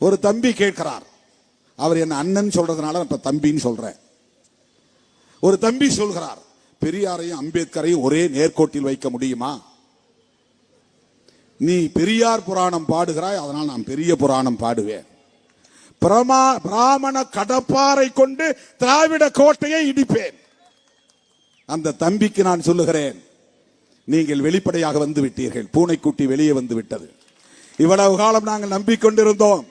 ஒரு தம்பி கேட்கிறார். அவர் என்ன அண்ணன் சொல்றதுனால இப்ப தம்பின்னு சொல்றேன். ஒரு தம்பி சொல்கிறார் பெரியாரையும் அம்பேத்கரையும் ஒரே நேர்கோட்டில் வைக்க முடியுமா? நீ பெரியார் புராணம் பாடுகிறாய் அதனால் நான் பெரிய புராணம் பாடுவேன். பிரமா பிராமண கடப்பாரை கொண்டு திராவிட கோட்டையை இடிப்பேன். அந்த தம்பிக்கு நான் சொல்லுகிறேன் நீங்கள் வெளிப்படையாக வந்து விட்டீர்கள். பூனைக்குட்டி வெளியே வந்து விட்டது. இவ்வளவு காலம் நாங்கள் நம்பிக்கொண்டிருந்தோம்.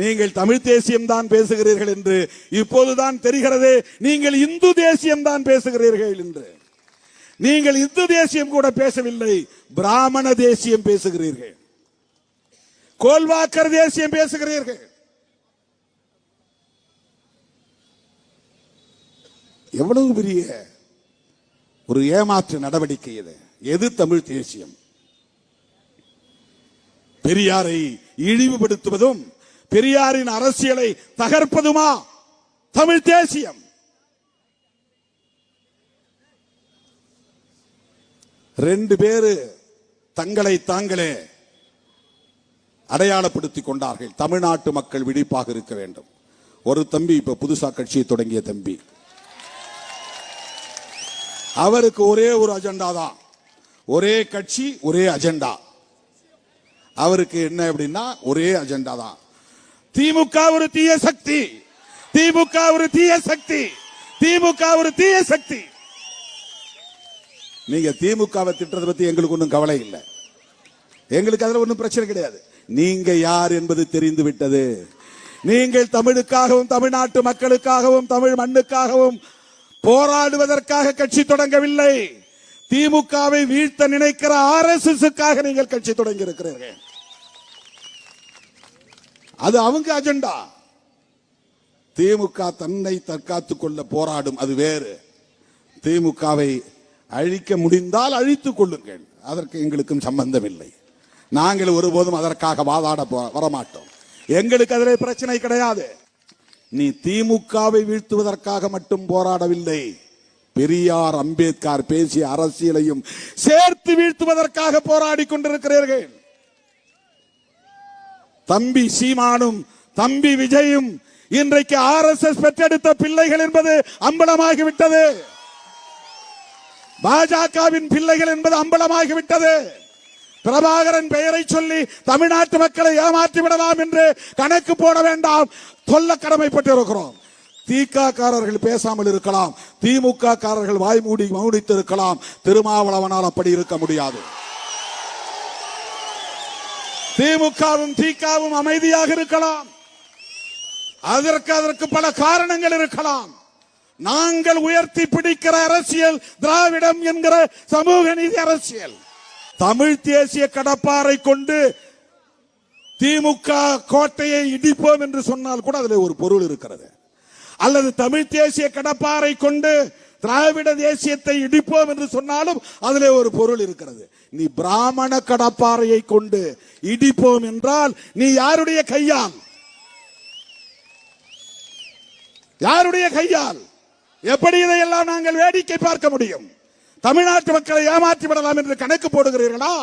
நீங்கள் தமிழ் தேசியம் தான் பேசுகிறீர்கள் என்று இப்போதுதான் தெரிகிறது. நீங்கள் இந்து தேசியம் தான் பேசுகிறீர்கள் என்று. நீங்கள் இந்து தேசியம் கூட பேசவில்லை பிராமண தேசியம் பேசுகிறீர்கள். கோல்வாக்கர் தேசியம் பேசுகிறீர்கள். எவ்வளவு பெரிய ஒரு ஏமாற்று நடவடிக்கை இது. எது தமிழ் தேசியம்? பெரியாரை இழிவுபடுத்துவதும் பெரியாரின் அரசியலை தகர்ப்பதுமா? தமிழ் தேசியம். ரெண்டு பேரு தங்களை தாங்களே அடையாளப்படுத்திக் கொண்டார்கள். தமிழ்நாட்டு மக்கள் விழிப்பாக இருக்க வேண்டும். ஒரு தம்பி இப்ப புதுசா கட்சியை தொடங்கிய தம்பி. அவருக்கு ஒரே ஒரு அஜெண்டா தான். ஒரே கட்சி ஒரே அஜெண்டா. அவருக்கு என்ன அப்படின்னா ஒரே அஜெண்டா தான். திமுக ஒரு தீய சக்தி. திமுக ஒரு தீய சக்தி. திமுக ஒரு தீய சக்தி. நீங்க திமுகவை திட்டத்தை பத்தி எங்களுக்கு ஒன்றும் கவலை இல்லை. எங்களுக்கு அதுல ஒன்றும் பிரச்சனை கிடையாது. நீங்க யார் என்பது தெரிந்து விட்டது. நீங்கள் தமிழுக்காகவும் தமிழ்நாட்டு மக்களுக்காகவும் தமிழ் மண்ணுக்காகவும் போராடுவதற்காக கட்சி தொடங்கவில்லை. திமுகவை வீழ்த்த நினைக்கிற ஆர் எஸ் நீங்கள் கட்சி தொடங்கி இருக்கிறீர்கள் அது அவங்க அஜெண்டா. திமுக தன்னை தற்காத்துக் கொள்ள போராடும் அது வேறு. திமுகவை அழிக்க முடிந்தால் அழித்துக் கொள்ளுங்கள். அதற்கு எங்களுக்கும் சம்பந்தம் இல்லை நாங்கள் ஒருபோதும் அதற்காக வாதாட போ- வரமாட்டோம். எங்களுக்கு அதில் பிரச்சனை கிடையாது. நீ திமுகவை வீழ்த்துவதற்காக மட்டும் போராடவில்லை. பெரியார் அம்பேத்கர் பேசிய அரசியலையும் சேர்த்து வீழ்த்துவதற்காக போராடி கொண்டிருக்கிறீர்கள். தம்பி சீமானும் தம்பி விஜயும் இன்றைக்கு ஆர் எஸ் எஸ் பெற்றெடுத்த பிள்ளைகள் என்பது அம்பலமாகிவிட்டது. பாஜகவின் பிள்ளைகள் என்பது அம்பலமாகிவிட்டது. பிரபாகரன் பெயரை சொல்லி தமிழ்நாட்டு மக்களை ஏமாற்றி விடலாம் என்று கணக்கு போட வேண்டாம். சொல்ல கடமைப்பட்டிருக்கிறோம். திக காரர்கள் பேசாமல் இருக்கலாம். திமுக காரர்கள் வாய் மூடி மௌனித்து இருக்கலாம் திருமாவளவனால் அப்படி இருக்க முடியாது. திமுகவும் திகாவும் அமைதியாக இருக்கலாம். அதற்கு அதற்கு பல காரணங்கள் இருக்கலாம். நாங்கள் உயர்த்தி பிடிக்கிற அரசியல் திராவிடம் என்கிற சமூக நீதி அரசியல். தமிழ் தேசிய கடப்பாரை கொண்டு திமுக கோட்டையை இடிப்போம் என்று சொன்னால் கூட அதில் ஒரு பொருள் இருக்கிறது. அல்லது தமிழ் தேசிய கடப்பாரை கொண்டு திராவிட தேசியத்தை இடிப்போம் என்று சொன்னாலும் அதிலே ஒரு பொருள் இருக்கிறது. நீ பிராமண கடப்பாறையை கொண்டு இடிப்போம் என்றால் நீ யாருடைய கையால்? யாருடைய கையால்? எப்படி இதையெல்லாம் நாங்கள் வேடிக்கை பார்க்க முடியும்? தமிழ்நாட்டு மக்களை ஏமாற்றி விடலாம் என்று கணக்கு போடுகிறீர்களா?